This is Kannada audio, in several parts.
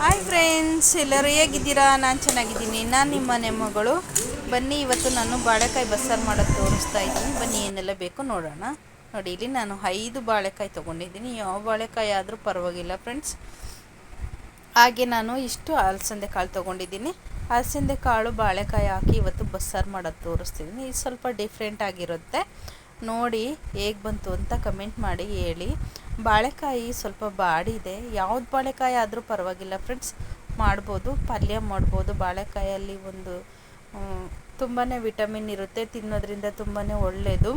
ಹಾಯ್ ಫ್ರೆಂಡ್ಸ್ ಎಲ್ಲರೂ ಹೇಗಿದ್ದೀರಾ? ನಾನು ಚೆನ್ನಾಗಿದ್ದೀನಿ. ನಾನು ನಿಮ್ಮ ಮಗಳು ಬನ್ನಿ, ಇವತ್ತು ನಾನು ಬಾಳೆಕಾಯಿ ಬಸ್ಸಾರು ಮಾಡೋದು ತೋರಿಸ್ತಾ ಇದ್ದೀನಿ. ಬನ್ನಿ, ಏನೆಲ್ಲ ಬೇಕು ನೋಡೋಣ. ನೋಡಿ, ಇಲ್ಲಿ ನಾನು ಐದು ಬಾಳೆಕಾಯಿ ತೊಗೊಂಡಿದ್ದೀನಿ. ಯಾವ ಬಾಳೆಕಾಯಿ ಆದರೂ ಪರವಾಗಿಲ್ಲ ಫ್ರೆಂಡ್ಸ್ ಹಾಗೆ ನಾನು ಇಷ್ಟು ಅಲಸಂದೆ ಕಾಳು ತೊಗೊಂಡಿದ್ದೀನಿ. ಅಲಸಂದೆ ಕಾಳು ಬಾಳೆಕಾಯಿ ಹಾಕಿ ಇವತ್ತು ಬಸ್ಸಾರು ಮಾಡೋದು ತೋರಿಸ್ತಿದ್ದೀನಿ. ಇದು ಸ್ವಲ್ಪ ಡಿಫ್ರೆಂಟ್ ಆಗಿರುತ್ತೆ. ನೋಡಿ ಹೇಗೆ ಬಂತು ಅಂತ ಕಮೆಂಟ್ ಮಾಡಿ ಹೇಳಿ. ಬಾಳೆಕಾಯಿ ಸ್ವಲ್ಪ ಬಾಡಿದೆ ಯಾವ್ದು ಬಾಳೆಕಾಯಿ ಆದರೂ ಪರವಾಗಿಲ್ಲ ಫ್ರೆಂಡ್ಸ್. ಮಾಡ್ಬೋದು, ಪಲ್ಯ ಮಾಡ್ಬೋದು. ಬಾಳೆಕಾಯಲ್ಲಿ ಒಂದು ತುಂಬಾ ವಿಟಮಿನ್ ಇರುತ್ತೆ. ತಿನ್ನೋದ್ರಿಂದ ತುಂಬಾ ಒಳ್ಳೆಯದು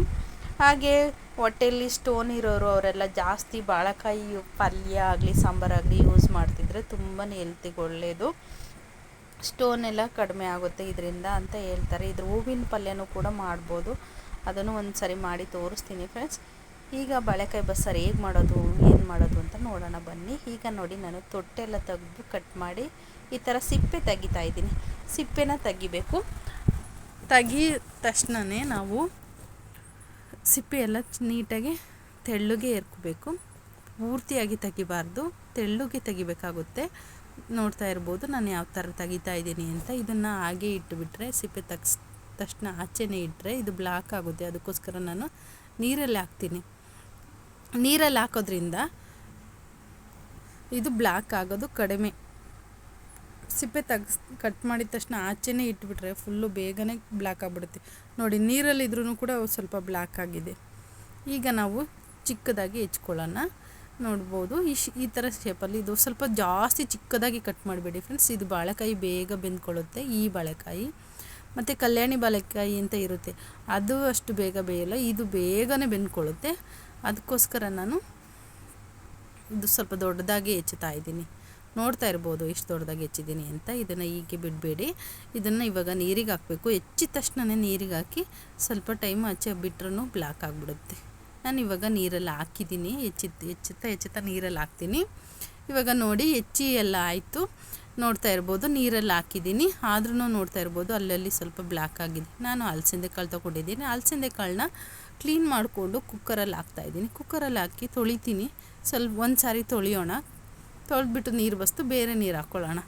ಹಾಗೆ ಹೊಟ್ಟೆಯಲ್ಲಿ ಸ್ಟೋನ್ ಇರೋರು ಅವರೆಲ್ಲ ಜಾಸ್ತಿ ಬಾಳೆಕಾಯಿ, ಪಲ್ಯ ಆಗಲಿ ಸಾಂಬಾರಾಗಲಿ ಯೂಸ್ ಮಾಡ್ತಿದ್ರೆ ತುಂಬಾ ಹೆಲ್ತಿಗೆ ಒಳ್ಳೆಯದು ಸ್ಟೋನ್ ಎಲ್ಲ ಕಡಿಮೆ ಆಗುತ್ತೆ ಇದರಿಂದ ಅಂತ ಹೇಳ್ತಾರೆ. ಇದ್ರ ಹೂವಿನ ಪಲ್ಯನೂ ಕೂಡ ಮಾಡ್ಬೋದು. ಅದನ್ನು ಒಂದು ಸರಿ ಮಾಡಿ ತೋರಿಸ್ತೀನಿ ಫ್ರೆಂಡ್ಸ್ ಈಗ ಬಾಳೆಕಾಯಿ ಬಸ್ಸಾರು ಹೇಗೆ ಮಾಡೋದು, ಏನು ಮಾಡೋದು ಅಂತ ನೋಡೋಣ ಬನ್ನಿ. ಈಗ ನೋಡಿ ನಾನು ತೊಟ್ಟೆಲ್ಲ ತೆಗೆದು ಕಟ್ ಮಾಡಿ ಈ ಥರ ಸಿಪ್ಪೆ ತೆಗಿತಾ ಇದ್ದೀನಿ. ಸಿಪ್ಪೆನ ತೆಗಿಬೇಕು. ತೆಗಿ ತಕ್ಷಣವೇ ನಾವು ಸಿಪ್ಪೆ ಎಲ್ಲ ನೀಟಾಗಿ ತೆಳ್ಳಗೆ ಏರ್ಕೋಬೇಕು ಪೂರ್ತಿಯಾಗಿ ತೆಗಿಬಾರ್ದು. ತೆಳ್ಳಗೆ ತೆಗಿಬೇಕಾಗುತ್ತೆ. ನೋಡ್ತಾ ಇರ್ಬೋದು ನಾನು ಯಾವ ಥರ ತೆಗಿತಾ ಇದ್ದೀನಿ ಅಂತ. ಇದನ್ನು ಹಾಗೆ ಇಟ್ಟುಬಿಟ್ರೆ ಸಿಪ್ಪೆ ತಗ್ಸ್ ತಕ್ಷಣ ಆಚೆನೇ ಇಟ್ಟರೆ ಇದು ಬ್ಲಾಕ್ ಆಗುತ್ತೆ. ಅದಕ್ಕೋಸ್ಕರ ನಾನು ನೀರಲ್ಲಿ ಹಾಕ್ತೀನಿ. ನೀರಲ್ಲಿ ಹಾಕೋದ್ರಿಂದ ಇದು ಬ್ಲ್ಯಾಕ್ ಆಗೋದು ಕಡಿಮೆ. ಸಿಪ್ಪೆ ತಗ್ಸ್, ಕಟ್ ಮಾಡಿದ ತಕ್ಷಣ ಆಚೆನೇ ಇಟ್ಬಿಟ್ರೆ ಫುಲ್ಲು ಬೇಗನೆ ಬ್ಲ್ಯಾಕ್ ಆಗಿಬಿಡುತ್ತೆ. ನೋಡಿ ನೀರಲ್ಲಿದ್ರೂ ಕೂಡ ಸ್ವಲ್ಪ ಬ್ಲ್ಯಾಕ್ ಆಗಿದೆ. ಈಗ ನಾವು ಚಿಕ್ಕದಾಗಿ ಹೆಚ್ಕೊಳ್ಳೋಣ. ನೋಡ್ಬೋದು, ಈ ಈ ಥರ ಶೇಪಲ್ಲಿ ಇದು ಸ್ವಲ್ಪ ಜಾಸ್ತಿ ಚಿಕ್ಕದಾಗಿ ಕಟ್ ಮಾಡಬೇಡಿ ಫ್ರೆಂಡ್ಸ್ ಇದು ಬಾಳೆಕಾಯಿ ಬೇಗ ಬೆಂದ್ಕೊಳ್ಳುತ್ತೆ. ಈ ಬಾಳೆಕಾಯಿ. ಮತ್ತು ಕಲ್ಯಾಣಿ ಬಾಳೆಕಾಯಿ ಅಂತ ಇರುತ್ತೆ. ಅದು ಅಷ್ಟು ಬೇಗ ಬೇಯಲ್ಲ, ಇದು ಬೇಗನೆ ಬೆಂದ್ಕೊಳ್ಳುತ್ತೆ. ಅದಕ್ಕೋಸ್ಕರ ನಾನು ಇದು ಸ್ವಲ್ಪ ದೊಡ್ಡದಾಗಿ ಹೆಚ್ಚುತ್ತಾ ಇದ್ದೀನಿ. ನೋಡ್ತಾ ಇರ್ಬೋದು ಎಷ್ಟು ದೊಡ್ಡದಾಗಿ ಹೆಚ್ಚಿದ್ದೀನಿ ಅಂತ. ಇದನ್ನು ಹೀಗೆ ಬಿಡಬೇಡಿ. ಇದನ್ನು ಇವಾಗ ನೀರಿಗೆ ಹಾಕಬೇಕು. ಹೆಚ್ಚಿದ ತಕ್ಷಣನೇ ನೀರಿಗೆ ಹಾಕಿ ಸ್ವಲ್ಪ ಟೈಮ್ ಆಚೆ ಬಿಟ್ಟರೂ ಬ್ಲ್ಯಾಕ್ ಆಗಿಬಿಡುತ್ತೆ. ನಾನು ಇವಾಗ ನೀರಲ್ಲಿ ಹಾಕಿದ್ದೀನಿ. ಹೆಚ್ಚಿತ್ತು ಹೆಚ್ಚುತ್ತಾ ಹೆಚ್ಚುತ್ತಾ ನೀರಲ್ಲಿ ಹಾಕ್ತೀನಿ. ಇವಾಗ ನೋಡಿ ಹೆಚ್ಚಿ ಎಲ್ಲ ಆಯಿತು. ನೋಡ್ತಾ ಇರ್ಬೋದು, ನೀರಲ್ಲಿ ಹಾಕಿದ್ದೀನಿ. ಆದ್ರೂ ನೋಡ್ತಾ ಇರ್ಬೋದು, ಅಲ್ಲಲ್ಲಿ ಸ್ವಲ್ಪ ಬ್ಲ್ಯಾಕ್ ಆಗಿದೆ. ನಾನು ಅಲಸಂದೆ ಕಾಳು ತೊಗೊಂಡಿದ್ದೀನಿ. ಅಲಸಂದೆ ಕಾಳನ್ನ ಕ್ಲೀನ್ ಮಾಡಿಕೊಂಡು ಕುಕ್ಕರಲ್ಲಿ ಹಾಕ್ತಾಯಿದ್ದೀನಿ ಕುಕ್ಕರಲ್ಲಿ ಹಾಕಿ ತೊಳಿತೀನಿ. ಸ್ವಲ್ಪ ಒಂದು ಸಾರಿ ತೊಳೆಯೋಣ. ತೊಳೆದ್ಬಿಟ್ಟು ನೀರು ಬಸ್ತು, ಬೇರೆ ನೀರು ಹಾಕ್ಕೊಳ್ಳೋಣ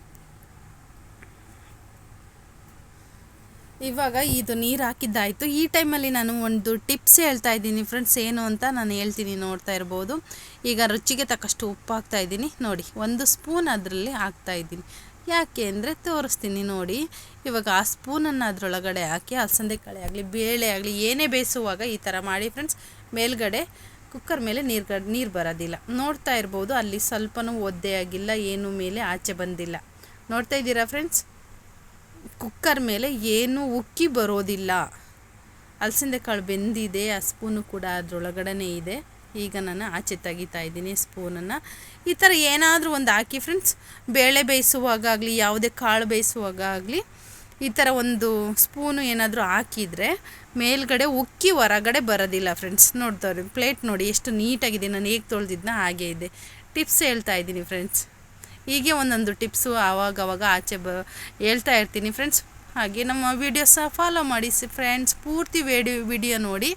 ಇವಾಗ ಇದು ನೀರು ಹಾಕಿದ್ದಾಯಿತು. ಈ ಟೈಮಲ್ಲಿ ನಾನು ಒಂದು ಟಿಪ್ಸ್ ಹೇಳ್ತಾ ಇದ್ದೀನಿ ಫ್ರೆಂಡ್ಸ್. ಏನು ಅಂತ ನಾನು ಹೇಳ್ತೀನಿ, ನೋಡ್ತಾ ಇರ್ಬೋದು. ಈಗ ರುಚಿಗೆ ತಕ್ಕಷ್ಟು ಉಪ್ಪು ಹಾಕ್ತಾ ಇದ್ದೀನಿ. ನೋಡಿ, ಒಂದು ಸ್ಪೂನ್ ಅದರಲ್ಲಿ ಹಾಕ್ತಾ ಇದ್ದೀನಿ. ಯಾಕೆ ಅಂದರೆ ತೋರಿಸ್ತೀನಿ ನೋಡಿ. ಇವಾಗ ಆ ಸ್ಪೂನನ್ನು ಅದರೊಳಗಡೆ ಹಾಕಿ ಅಲಸಂದೆ ಕಾಳೆ ಆಗಲಿ, ಬೇಳೆ ಆಗಲಿ, ಏನೇ ಬೇಯಿಸುವಾಗ ಈ ಥರ ಮಾಡಿ ಫ್ರೆಂಡ್ಸ್. ಮೇಲ್ಗಡೆ ಕುಕ್ಕರ್ ಮೇಲೆ ನೀರು ನೀರು ಬರೋದಿಲ್ಲ. ನೋಡ್ತಾ ಇರ್ಬೋದು, ಅಲ್ಲಿ ಸ್ವಲ್ಪನೂ ಒದ್ದೆ ಆಗಿಲ್ಲ, ಏನೂ ಮೇಲೆ ಆಚೆ ಬಂದಿಲ್ಲ. ನೋಡ್ತಾ ಇದ್ದೀರಾ ಫ್ರೆಂಡ್ಸ್? ಕುಕ್ಕರ್ ಮೇಲೆ ಏನೂ ಉಕ್ಕಿ ಬರೋದಿಲ್ಲ. ಹಲಸಿಂದೆ ಕಾಳು ಬೆಂದಿದೆ, ಆ ಸ್ಪೂನು ಕೂಡ ಅದರೊಳಗಡೆ ಇದೆ. ಈಗ ನಾನು ಆಚೆ ತೆಗಿತಾ ಇದ್ದೀನಿ ಸ್ಪೂನನ್ನು. ಈ ಥರ ಏನಾದರೂ ಒಂದು ಹಾಕಿ ಫ್ರೆಂಡ್ಸ್, ಬೇಳೆ ಬೇಯಿಸುವಾಗ ಆಗಲಿ ಯಾವುದೇ ಕಾಳು ಬೇಯಿಸುವಾಗ ಆಗಲಿ ಈ ಥರ ಒಂದು ಸ್ಪೂನು ಏನಾದರೂ ಹಾಕಿದರೆ ಮೇಲ್ಗಡೆ ಉಕ್ಕಿ ಹೊರಗಡೆ ಬರೋದಿಲ್ಲ ಫ್ರೆಂಡ್ಸ್. ನೋಡ್ತಾರೆ ಪ್ಲೇಟ್ ನೋಡಿ ಎಷ್ಟು ನೀಟಾಗಿದೆ. ನಾನು ಹೇಗೆ ತೊಳೆದಿದ್ನ ಹಾಗೆ ಇದೆ. ಟಿಪ್ಸ್ ಹೇಳ್ತಾ ಇದ್ದೀನಿ ಫ್ರೆಂಡ್ಸ್. ಹೀಗೆ ಒಂದೊಂದು ಟಿಪ್ಸು ಆವಾಗವಾಗ ಆಚೆ ಬ ಹೇಳ್ತಾ ಇರ್ತೀನಿ ಫ್ರೆಂಡ್ಸ್ ಹಾಗೆ ನಮ್ಮ ವೀಡಿಯೋಸ ಫಾಲೋ ಮಾಡಿ ಫ್ರೆಂಡ್ಸ್ ಪೂರ್ತಿ ವಿಡಿಯೋ ವಿಡಿಯೋ ನೋಡಿ.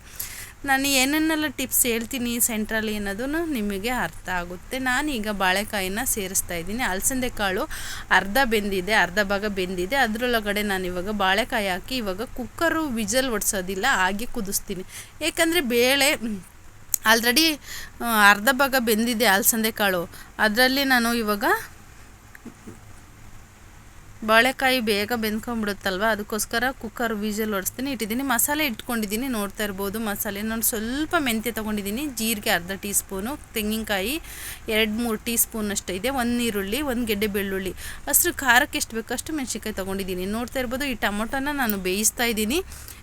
ನಾನು ಏನೇನೆಲ್ಲ ಟಿಪ್ಸ್ ಹೇಳ್ತೀನಿ ಸೆಂಟ್ರಲ್ಲಿ ಅನ್ನೋದು ನಿಮಗೆ ಅರ್ಥ ಆಗುತ್ತೆ. ನಾನೀಗ ಬಾಳೆಕಾಯಿನ ಸೇರಿಸ್ತಾ ಇದ್ದೀನಿ. ಅಲಸಂದೆ ಕಾಳು ಅರ್ಧ ಬೆಂದಿದೆ, ಅರ್ಧ ಭಾಗ ಬೆಂದಿದೆ. ಅದರೊಳಗಡೆ ನಾನು ಇವಾಗ ಬಾಳೆಕಾಯಿ ಹಾಕಿ ಇವಾಗ ಕುಕ್ಕರು ವಿಜಲ್ ಒಡಿಸೋದಿಲ್ಲ, ಹಾಗೆ ಕುದಿಸ್ತೀನಿ. ಏಕೆಂದರೆ ಬೇಳೆ ಆಲ್ರೆಡಿ ಅರ್ಧ ಭಾಗ ಬೆಂದಿದೆ ಅಲಸಂದೆ ಕಾಳು. ಅದರಲ್ಲಿ ನಾನು ಇವಾಗ ಬಾಳೆಕಾಯಿ ಬೇಗ ಬೆಂದ್ಕೊಂಡ್ಬಿಡುತ್ತಲ್ವ? ಅದಕ್ಕೋಸ್ಕರ ಕುಕ್ಕರ್ ವಿಜಲ್ ಹೊಡಿಸ್ತೀನಿ ಇಟ್ಟಿದ್ದೀನಿ. ಮಸಾಲೆ ಇಟ್ಕೊಂಡಿದ್ದೀನಿ. ನೋಡ್ತಾ ಇರ್ಬೋದು ಮಸಾಲೆ. ನಾನು ಸ್ವಲ್ಪ ಮೆಂತ್ಯ ತೊಗೊಂಡಿದ್ದೀನಿ. ಜೀರಿಗೆ ಅರ್ಧ ಟೀ ಸ್ಪೂನು ತೆಂಗಿನಕಾಯಿ ಎರಡು ಮೂರು ಟೀ ಸ್ಪೂನಷ್ಟು ಇದೆ. ಒಂದು ಈರುಳ್ಳಿ, ಒಂದು ಗೆಡ್ಡೆ ಬೆಳ್ಳುಳ್ಳಿ. ಅಷ್ಟು ಖಾರಕ್ಕೆ ಎಷ್ಟು ಬೇಕಷ್ಟು ಮೆಣಸಿನ್ಕಾಯಿ ತೊಗೊಂಡಿದ್ದೀನಿ. ನೋಡ್ತಾ ಇರ್ಬೋದು ಈ ಟೊಮೊಟೊನ ನಾನು ಬೇಯಿಸ್ತಾ ಇದ್ದೀನಿ.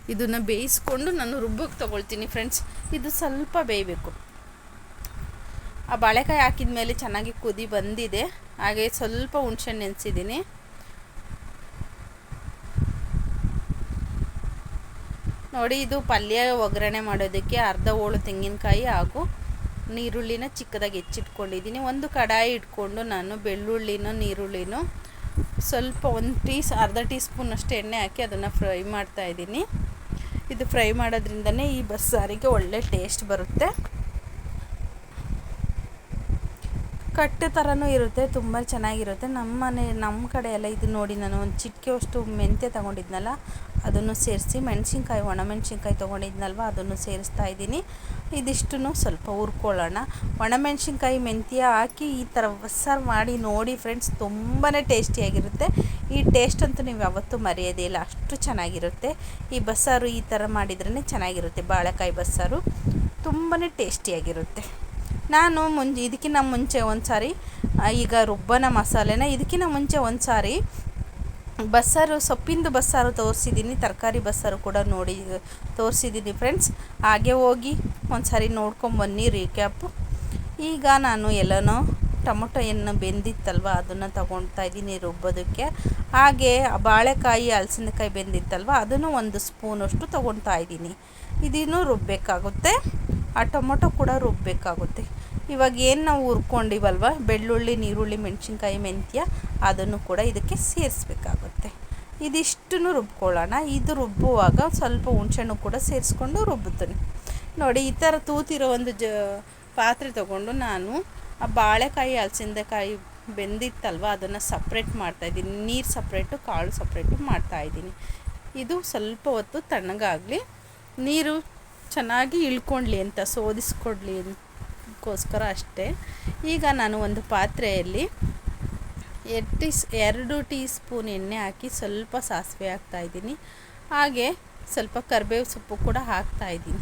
ಇದನ್ನು ಬೇಯಿಸ್ಕೊಂಡು ನಾನು ರುಬ್ಬಕ್ಕೆ ತೊಗೊಳ್ತೀನಿ ಫ್ರೆಂಡ್ಸ್ ಇದು ಸ್ವಲ್ಪ ಬೇಯಬೇಕು. ಆ ಬಾಳೆಕಾಯಿ ಹಾಕಿದ ಮೇಲೆ ಚೆನ್ನಾಗಿ ಕುದಿ ಬಂದಿದೆ. ಹಾಗೆ ಸ್ವಲ್ಪ ಹುಣ್ಸೆಹಣ್ಣು ನೆನೆಸಿದ್ದೀನಿ. ನೋಡಿ, ಇದು ಪಲ್ಯ ಒಗ್ಗರಣೆ ಮಾಡೋದಕ್ಕೆ ಅರ್ಧ ಹೋಳು ತೆಂಗಿನಕಾಯಿ ಹಾಗೂ ನೀರುಳ್ಳಿನ ಚಿಕ್ಕದಾಗಿ ಹೆಚ್ಚಿಟ್ಕೊಂಡಿದ್ದೀನಿ. ಒಂದು ಕಡಾಯಿ ಇಟ್ಕೊಂಡು ನಾನು ಬೆಳ್ಳುಳ್ಳಿನೂ ನೀರುಳ್ಳಿನೂ ಸ್ವಲ್ಪ ಒಂದು ಟೀಸ್ ಅರ್ಧ ಟೀ ಸ್ಪೂನಷ್ಟು ಎಣ್ಣೆ ಹಾಕಿ ಅದನ್ನು ಫ್ರೈ ಮಾಡ್ತಾಯಿದ್ದೀನಿ ಇದು ಫ್ರೈ ಮಾಡೋದ್ರಿಂದನೇ ಈ ಬಸ್ಸಾರಿಗೆ ಒಳ್ಳೆ ಟೇಸ್ಟ್ ಬರುತ್ತೆ. ಕಟ್ಟು ಥರನೂ ಇರುತ್ತೆ, ತುಂಬ ಚೆನ್ನಾಗಿರುತ್ತೆ. ನಮ್ಮ ಮನೆ, ನಮ್ಮ ಕಡೆ ಎಲ್ಲ ಇದು ನೋಡಿ ನಾನು ಒಂದು ಚಿಟಿಕೆ ಅಷ್ಟು ಮೆಂತ್ಯ ತೊಗೊಂಡಿದ್ನಲ್ಲ, ಅದನ್ನು ಸೇರಿಸಿ ಮೆಣಸಿನ್ಕಾಯಿ ಒಣಮೆಣ್ಸಿನ್ಕಾಯಿ ತೊಗೊಂಡಿದ್ನಲ್ವ, ಅದನ್ನು ಸೇರಿಸ್ತಾ ಇದ್ದೀನಿ. ಇದಿಷ್ಟು ಸ್ವಲ್ಪ ಹುರ್ಕೊಳ್ಳೋಣ. ಒಣಮೆಣ್ಸಿನ್ಕಾಯಿ ಮೆಂತ್ಯ ಹಾಕಿ ಈ ಥರ ಬಸ್ಸಾರು ಮಾಡಿ ನೋಡಿ ಫ್ರೆಂಡ್ಸ್ ತುಂಬಾ ಟೇಸ್ಟಿಯಾಗಿರುತ್ತೆ. ಈ ಟೇಸ್ಟ್ ಅಂತೂ ನೀವು ಯಾವತ್ತೂ ಮರೆಯೋದೇ ಇಲ್ಲ, ಅಷ್ಟು ಚೆನ್ನಾಗಿರುತ್ತೆ. ಈ ಬಸ್ಸಾರು ಈ ಥರ ಮಾಡಿದ್ರೇ ಚೆನ್ನಾಗಿರುತ್ತೆ, ಬಾಳೆಕಾಯಿ ಬಸ್ಸಾರು. ತುಂಬಾ ಟೇಸ್ಟಿಯಾಗಿರುತ್ತೆ. ನಾನು ಮುಂಚೆ ಇದಕ್ಕಿಂತ ಮುಂಚೆ ಒಂದು ಸಾರಿ ಈಗ ರುಬ್ಬನ ಮಸಾಲೆನ ಇದಕ್ಕಿಂತ ಮುಂಚೆ ಒಂದು ಸಾರಿ ಬಸ್ಸಾರು, ಸೊಪ್ಪಿಂದು ಬಸ್ಸಾರು ತೋರಿಸಿದ್ದೀನಿ ತರಕಾರಿ ಬಸ್ಸಾರು ಕೂಡ ನೋಡಿ ತೋರಿಸಿದ್ದೀನಿ ಫ್ರೆಂಡ್ಸ್ ಹಾಗೆ ಹೋಗಿ ಒಂದು ಸಾರಿ ನೋಡ್ಕೊಂಬನ್ನಿ ರೀಕ್ಯಾಪ್ ಈಗ ನಾನು ಎಲ್ಲನೋ ಟೊಮೊಟೊ ಏನು ಬೆಂದಿತ್ತಲ್ವ, ಅದನ್ನು ತಗೊಳ್ತಾ ಇದ್ದೀನಿ ರುಬ್ಬೋದಕ್ಕೆ. ಹಾಗೆ ಬಾಳೆಕಾಯಿ, ಹಲಸಿನಕಾಯಿ ಬೆಂದಿತ್ತಲ್ವ, ಅದನ್ನು ಒಂದು ಸ್ಪೂನಷ್ಟು ತೊಗೊಳ್ತಾ ಇದ್ದೀನಿ ಇದನ್ನು ರುಬ್ಬಬೇಕಾಗುತ್ತೆ ಆ ಟೊಮೊಟೊ ಕೂಡ ರುಬ್ಬಬೇಕಾಗುತ್ತೆ ಇವಾಗ ಏನು ನಾವು ಹುರ್ಕೊಂಡಿವಲ್ವ? ಬೆಳ್ಳುಳ್ಳಿ, ನೀರುಳ್ಳಿ, ಮೆಣಸಿನ್ಕಾಯಿ, ಮೆಂತ್ಯ, ಅದನ್ನು ಕೂಡ ಇದಕ್ಕೆ ಸೇರಿಸ್ಬೇಕಾಗುತ್ತೆ. ಇದಿಷ್ಟನ್ನು ರುಬ್ಕೊಳ್ಳೋಣ. ಇದು ರುಬ್ಬುವಾಗ ಸ್ವಲ್ಪ ಹುಣಸೆಹಣ್ಣು ಕೂಡ ಸೇರಿಸ್ಕೊಂಡು ರುಬ್ಬುತ್ತೀನಿ ನೋಡಿ, ಈ ಥರ ತೂತಿರೋ ಒಂದು ಜ, ಪಾತ್ರೆ ತೊಗೊಂಡು ನಾನು ಆ ಬಾಳೆಕಾಯಿ ಹಲಸಿಂದೆಕಾಯಿ ಬೆಂದಿತ್ತಲ್ವ, ಅದನ್ನು ಸಪ್ರೇಟ್ ಮಾಡ್ತಾಯಿದ್ದೀನಿ ನೀರು ಸಪ್ರೇಟು, ಕಾಳು ಸಪ್ರೇಟು ಮಾಡ್ತಾಯಿದ್ದೀನಿ ಇದು ಸ್ವಲ್ಪ ಹೊತ್ತು ತಣ್ಣಗಾಗಲಿ. ನೀರು ಚೆನ್ನಾಗಿ ಇಳ್ಕೊಳ್ಳಿ ಅಂತ, ಸೋದಿಸ್ಕೊಡ್ಲಿ ಅದಕ್ಕೋಸ್ಕರ ಅಷ್ಟೇ. ಈಗ ನಾನು ಒಂದು ಪಾತ್ರೆಯಲ್ಲಿ ಎರಡು ಟೀ ಎರಡು ಟೀ ಸ್ಪೂನ್ ಎಣ್ಣೆ ಹಾಕಿ ಸ್ವಲ್ಪ ಸಾಸಿವೆ ಹಾಕ್ತಾಯಿದ್ದೀನಿ ಹಾಗೆ ಸ್ವಲ್ಪ ಕರಿಬೇವು ಸೊಪ್ಪು ಕೂಡ ಹಾಕ್ತಾಯಿದ್ದೀನಿ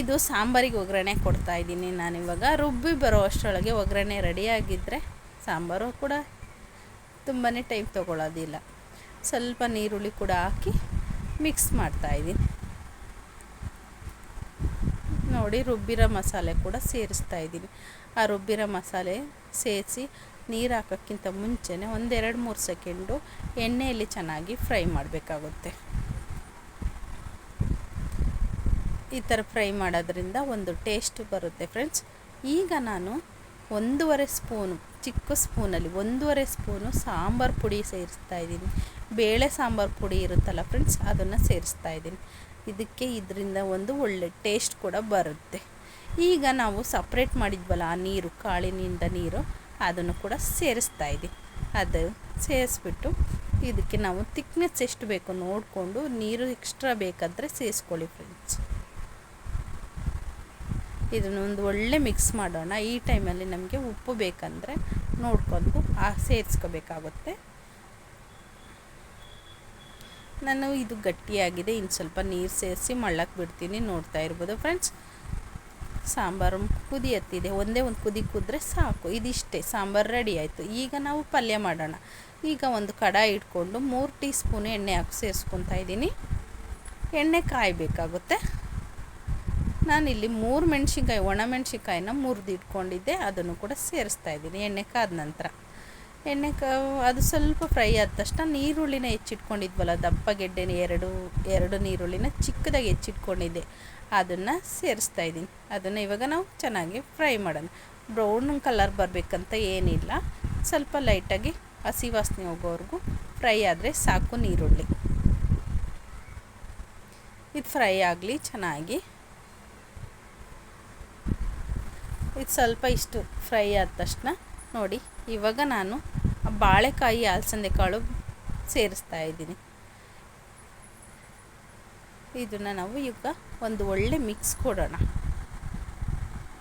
ಇದು ಸಾಂಬಾರಿಗೆ ಒಗ್ಗರಣೆ ಕೊಡ್ತಾಯಿದ್ದೀನಿ ನಾನಿವಾಗ ರುಬ್ಬಿ ಬರೋ ಅಷ್ಟರೊಳಗೆ ಒಗ್ಗರಣೆ ರೆಡಿಯಾಗಿದ್ದರೆ ಸಾಂಬಾರು ಕೂಡ ತುಂಬಾ ಟೈಮ್ ತೊಗೊಳ್ಳೋದಿಲ್ಲ ಸ್ವಲ್ಪ ನೀರುಳ್ಳಿ ಕೂಡ ಹಾಕಿ ಮಿಕ್ಸ್ ಮಾಡ್ತಾಯಿದ್ದೀನಿ ನೋಡಿ ರುಬ್ಬಿರೋ ಮಸಾಲೆ ಕೂಡ ಸೇರಿಸ್ತಾ ಇದ್ದೀನಿ. ಆ ರುಬ್ಬಿರೋ ಮಸಾಲೆ ಸೇರಿಸಿ ನೀರು ಹಾಕೋಕ್ಕಿಂತ ಮುಂಚೆನೇ ಒಂದೆರಡು ಮೂರು ಸೆಕೆಂಡು ಎಣ್ಣೆಯಲ್ಲಿ ಚೆನ್ನಾಗಿ ಫ್ರೈ ಮಾಡಬೇಕಾಗುತ್ತೆ. ಈ ಥರ ಫ್ರೈ ಮಾಡೋದ್ರಿಂದ ಒಂದು ಟೇಸ್ಟ್ ಬರುತ್ತೆ ಫ್ರೆಂಡ್ಸ್. ಈಗ ನಾನು ಒಂದೂವರೆ ಸ್ಪೂನು, ಚಿಕ್ಕ ಸ್ಪೂನಲ್ಲಿ ಒಂದೂವರೆ ಸ್ಪೂನು ಸಾಂಬಾರು ಪುಡಿ ಸೇರಿಸ್ತಾ ಇದ್ದೀನಿ. ಬೇಳೆ ಸಾಂಬಾರು ಪುಡಿ ಇರುತ್ತಲ್ಲ ಫ್ರೆಂಡ್ಸ್, ಅದನ್ನು ಸೇರಿಸ್ತಾ ಇದ್ದೀನಿ. ಇದಕ್ಕೆ ಇದರಿಂದ ಒಂದು ಒಳ್ಳೆ ಟೇಸ್ಟ್ ಕೂಡ ಬರುತ್ತೆ. ಈಗ ನಾವು ಸಪ್ರೇಟ್ ಮಾಡಿದ್ವಲ್ಲ ಆ ನೀರು, ಕಾಳಿನಿಂದ ನೀರು, ಅದನ್ನು ಕೂಡ ಸೇರಿಸ್ತಾ ಇದೆ ಅದು ಸೇರಿಸ್ಬಿಟ್ಟು ಇದಕ್ಕೆ ನಾವು ತಿಕ್ನೆಸ್ ಎಷ್ಟು ಬೇಕು ನೋಡಿಕೊಂಡು ನೀರು ಎಕ್ಸ್ಟ್ರಾ ಬೇಕಾದರೆ ಸೇರಿಸ್ಕೊಳ್ಳಿ ಫ್ರೆಂಡ್ಸ್ ಇದನ್ನೊಂದು ಒಳ್ಳೆ ಮಿಕ್ಸ್ ಮಾಡೋಣ. ಈ ಟೈಮಲ್ಲಿ ನಮಗೆ ಉಪ್ಪು ಬೇಕಂದರೆ ನೋಡ್ಕೊಂಡು ಆ ಸೇರಿಸ್ಕೋಬೇಕಾಗುತ್ತೆ. ನಾನು ಇದು ಗಟ್ಟಿಯಾಗಿದೆ, ಇನ್ನು ಸ್ವಲ್ಪ ನೀರು ಸೇರಿಸಿ ಮಳ್ಳಕ್ಕೆ ಬಿಡ್ತೀನಿ ನೋಡ್ತಾ ಇರ್ಬೋದು ಫ್ರೆಂಡ್ಸ್ ಸಾಂಬಾರು ಕುದಿ ಹತ್ತಿದೆ ಒಂದೇ ಒಂದು ಕುದಿ ಕುದ್ರೆ ಸಾಕು, ಇದಿಷ್ಟೇ, ಸಾಂಬಾರು ರೆಡಿ ಆಯಿತು. ಈಗ ನಾವು ಪಲ್ಯ ಮಾಡೋಣ. ಈಗ ಒಂದು ಕಡಾಯಿ ಇಟ್ಕೊಂಡು ಮೂರು ಟೀ ಸ್ಪೂನ್ ಎಣ್ಣೆ ಹಾಕಿ ಸೇರಿಸ್ಕೊತಾ ಇದ್ದೀನಿ. ಎಣ್ಣೆ ಕಾಯಬೇಕಾಗುತ್ತೆ. ನಾನಿಲ್ಲಿ ಮೂರು ಮೆಣಸಿನ್ಕಾಯಿ, ಒಣ ಮೆಣಸಿನ್ಕಾಯಿನ ಮುರಿದು ಇಟ್ಕೊಂಡಿದ್ದೆ, ಅದನ್ನು ಕೂಡ ಸೇರಿಸ್ತಾ ಇದ್ದೀನಿ, ಎಣ್ಣೆ ಕಾದ ನಂತರ. ಎಣ್ಣೆ ಕ, ಅದು ಸ್ವಲ್ಪ ಫ್ರೈ ಆದ ತಕ್ಷಣ ನೀರುಳ್ಳಿನ ಹೆಚ್ಚಿಟ್ಕೊಂಡಿದ್ವಲ್ಲ ದಪ್ಪಗೆಡ್ಡೆನ ಎರಡು ಎರಡು ನೀರುಳ್ಳಿನ ಚಿಕ್ಕದಾಗಿ ಹೆಚ್ಚಿಟ್ಕೊಂಡಿದ್ದೆ. ಅದನ್ನು ಸೇರಿಸ್ತಾ ಇದ್ದೀನಿ. ಅದನ್ನು ಇವಾಗ ನಾವು ಚೆನ್ನಾಗಿ ಫ್ರೈ ಮಾಡೋಣ. ಬ್ರೌನ್ ಕಲರ್ ಬರಬೇಕಂತ ಏನಿಲ್ಲ. ಸ್ವಲ್ಪ ಲೈಟಾಗಿ ಹಸಿ ವಾಸನೆ ಹೋಗೋವರೆಗೂ ಫ್ರೈ ಆದರೆ ಸಾಕು ನೀರುಳ್ಳಿ. ಇದು ಫ್ರೈ ಆಗಲಿ ಚೆನ್ನಾಗಿ. ಇದು ಸ್ವಲ್ಪ ಇಷ್ಟು ಫ್ರೈ ಆದ ತಕ್ಷಣ ನೋಡಿ, ಇವಾಗ ನಾನು ಬಾಳೆಕಾಯಿ ಅಲಸಂದೆ ಕಾಳು ಸೇರಿಸ್ತಾ ಇದ್ದೀನಿ. ಇದನ್ನು ನಾವು ಈಗ ಒಂದು ಒಳ್ಳೆ ಮಿಕ್ಸ್ ಕೊಡೋಣ.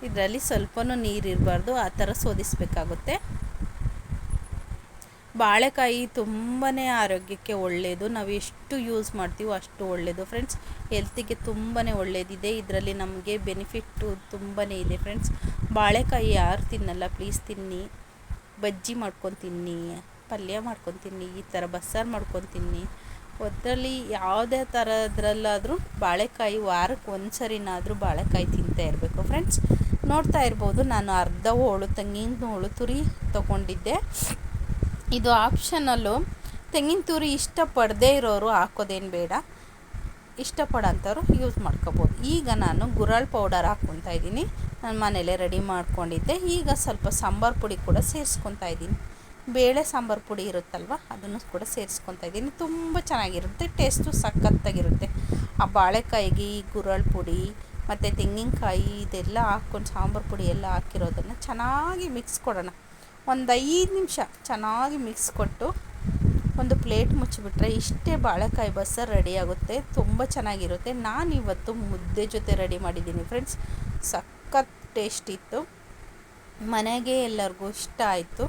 ಇದರಲ್ಲಿ ಸ್ವಲ್ಪನೂ ನೀರು ಇರಬಾರ್ದು, ಆ ಥರ ಸೋದಿಸ್ಬೇಕಾಗುತ್ತೆ. ಬಾಳೆಕಾಯಿ ತುಂಬಾ ಆರೋಗ್ಯಕ್ಕೆ ಒಳ್ಳೆಯದು ನಾವು ಎಷ್ಟು ಯೂಸ್ ಮಾಡ್ತೀವೋ ಅಷ್ಟು ಒಳ್ಳೆಯದು ಫ್ರೆಂಡ್ಸ್ ಹೆಲ್ತಿಗೆ ತುಂಬಾ ಒಳ್ಳೆಯದಿದೆ ಇದರಲ್ಲಿ ನಮಗೆ ಬೆನಿಫಿಟ್ಟು ತುಂಬಾ ಇದೆ ಫ್ರೆಂಡ್ಸ್ ಬಾಳೆಕಾಯಿ ಯಾರು ತಿನ್ನಲ್ಲ ಪ್ಲೀಸ್ ತಿನ್ನಿ. ಬಜ್ಜಿ ಮಾಡ್ಕೊಂಡು ತಿನ್ನಿ ಪಲ್ಯ ಮಾಡ್ಕೊಂಡು ತಿನ್ನಿ ಈ ಥರ ಬಸ್ಸಾರು ಮಾಡ್ಕೊಂಡು ತಿನ್ನಿ ಒದ್ರಲ್ಲಿ ಯಾವುದೇ ಥರದ್ರಲ್ಲಾದರೂ ಬಾಳೆಕಾಯಿ ವಾರಕ್ಕೆ ಒಂದು ಸರಿನಾದರೂ ಬಾಳೆಕಾಯಿ ತಿಂತಾ ಇರಬೇಕು ಫ್ರೆಂಡ್ಸ್ ನೋಡ್ತಾ ಇರ್ಬೋದು, ನಾನು ಅರ್ಧ ಹೋಳು ತೆಂಗಿನ ಹೋಳು ತುರಿ ತೊಗೊಂಡಿದ್ದೆ. ಇದು ಆಪ್ಷನಲ್ಲು ತೆಂಗಿನ ತುರಿ ಇಷ್ಟಪಡದೇ ಇರೋರು ಹಾಕೋದೇನು ಬೇಡ. ಇಷ್ಟಪಡೋಂಥವ್ರು ಯೂಸ್ ಮಾಡ್ಕೋಬೋದು. ಈಗ ನಾನು ಗುರಾಳ್ ಪೌಡರ್ ಹಾಕ್ಕೊತಾ ಇದ್ದೀನಿ. ನಾನು ಮನೇಲೆ ರೆಡಿ ಮಾಡ್ಕೊಂಡಿದ್ದೆ. ಈಗ ಸ್ವಲ್ಪ ಸಾಂಬಾರು ಪುಡಿ ಕೂಡ ಸೇರಿಸ್ಕೊತಾ ಇದ್ದೀನಿ. ಬೇಳೆ ಸಾಂಬಾರು ಪುಡಿ ಇರುತ್ತಲ್ವ, ಅದನ್ನು ಕೂಡ ಸೇರಿಸ್ಕೊತಾ ಇದ್ದೀನಿ. ತುಂಬ ಚೆನ್ನಾಗಿರುತ್ತೆ ಟೇಸ್ಟು ಸಖತ್ತಾಗಿರುತ್ತೆ. ಆ ಬಾಳೆಕಾಯಿಗೆ ಈ ಗುರಳ್ ಪುಡಿ, ಮತ್ತು ತೆಂಗಿನಕಾಯಿ ಇದೆಲ್ಲ ಹಾಕ್ಕೊಂಡು ಸಾಂಬಾರು ಪುಡಿ ಎಲ್ಲ ಹಾಕಿರೋದನ್ನು ಚೆನ್ನಾಗಿ ಮಿಕ್ಸ್ ಕೊಡೋಣ. ಒಂದು ಐದು ನಿಮಿಷ ಚೆನ್ನಾಗಿ ಮಿಕ್ಸ್ ಕೊಟ್ಟು ಒಂದು ಪ್ಲೇಟ್ ಮುಚ್ಚಿಬಿಟ್ರೆ ಇಷ್ಟೇ ಬಾಳೆಕಾಯಿ ಬಸ್ಸರ್ ರೆಡಿ ಆಗುತ್ತೆ. ತುಂಬ ಚೆನ್ನಾಗಿರುತ್ತೆ. ನಾನು ಇವತ್ತು ಮುದ್ದೆ ಜೊತೆ ರೆಡಿ ಮಾಡಿದ್ದೀನಿ ಫ್ರೆಂಡ್ಸ್. ಸಖತ್ ಟೇಸ್ಟ್ ಇತ್ತು. ಮನೆಗೆ ಎಲ್ಲರಿಗೂ ಇಷ್ಟ ಆಯಿತು.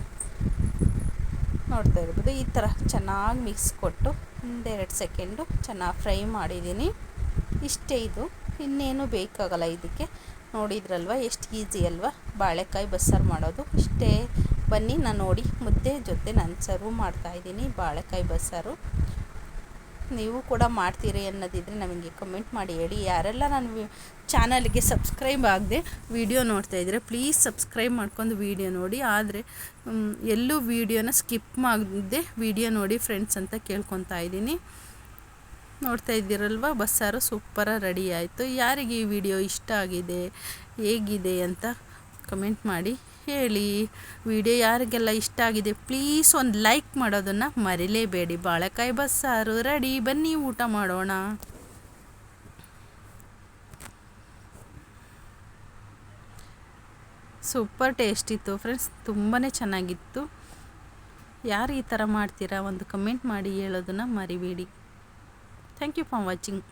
ನೋಡ್ತಾ ಇರ್ಬೋದು, ಈ ಥರ ಚೆನ್ನಾಗಿ ಮಿಕ್ಸ್ ಕೊಟ್ಟು ಒಂದೆರಡು ಸೆಕೆಂಡು ಚೆನ್ನಾಗಿ ಫ್ರೈ ಮಾಡಿದ್ದೀನಿ. ಇಷ್ಟೇ ಇದು. ಇನ್ನೇನು ಬೇಕಾಗಲ್ಲ ಇದಕ್ಕೆ. ನೋಡಿದ್ರಲ್ವ, ಎಷ್ಟು ಈಸಿ ಅಲ್ವಾ? ಬಾಳೆಕಾಯಿ ಬಸ್ಸಾರು ಮಾಡೋದು. ಇಷ್ಟೇ ಬನ್ನಿ ನಾನು ನೋಡಿ ಮುದ್ದೆ ಜೊತೆ ನಾನು ಸರ್ವ್ ಮಾಡ್ತಾ ಇದ್ದೀನಿ, ಬಾಳೆಕಾಯಿ ಬಸ್ಸಾರು. ನೀವು ಕೂಡ ಮಾಡ್ತೀರಿ ಅನ್ನೋದಿದ್ರೆ ನಮಗೆ ಕಮೆಂಟ್ ಮಾಡಿ ಹೇಳಿ. ಯಾರೆಲ್ಲ ನಾನು ಚಾನಲ್ಗೆ ಸಬ್ಸ್ಕ್ರೈಬ್ ಆಗದೆ ವಿಡಿಯೋ ನೋಡ್ತಾಯಿದ್ರೆ ಪ್ಲೀಸ್ ಸಬ್ಸ್ಕ್ರೈಬ್ ಮಾಡ್ಕೊಂಡು ವಿಡಿಯೋ ನೋಡಿ. ಆದರೆ ಎಲ್ಲೂ ವೀಡಿಯೋನ ಸ್ಕಿಪ್ ಮಾಡದೆ ವಿಡಿಯೋ ನೋಡಿ ಫ್ರೆಂಡ್ಸ್ ಅಂತ ಕೇಳ್ಕೊತಾ ಇದ್ದೀನಿ. ನೋಡ್ತಾ ಇದ್ದೀರಲ್ವ, ಬಸ್ಸಾರು ಸೂಪರ ರೆಡಿ ಆಯಿತು. ಯಾರಿಗೆ ಈ ವಿಡಿಯೋ ಇಷ್ಟ ಆಗಿದೆ, ಹೇಗಿದೆ ಅಂತ ಕಮೆಂಟ್ ಮಾಡಿ. ಹೇಳಿ. ವಿಡಿಯೋ ಯಾರಿಗೆಲ್ಲ ಇಷ್ಟ ಆಗಿದೆ ಪ್ಲೀಸ್ ಒಂದು ಲೈಕ್ ಮಾಡೋದನ್ನು ಮರಿಲೇಬೇಡಿ. ಬಾಳೆಕಾಯಿ ಬಸ್ಸಾರು ರೆಡಿ ಬನ್ನಿ ಊಟ ಮಾಡೋಣ. ಸೂಪರ್ ಟೇಸ್ಟ್ ಇತ್ತು. ಫ್ರೆಂಡ್ಸ್ ತುಂಬಾ ಚೆನ್ನಾಗಿತ್ತು. ಯಾರು ಈ ಥರ ಮಾಡ್ತೀರಾ? ಒಂದು ಕಮೆಂಟ್ ಮಾಡಿ ಹೇಳೋದನ್ನು ಮರಿಬೇಡಿ. Thank you for watching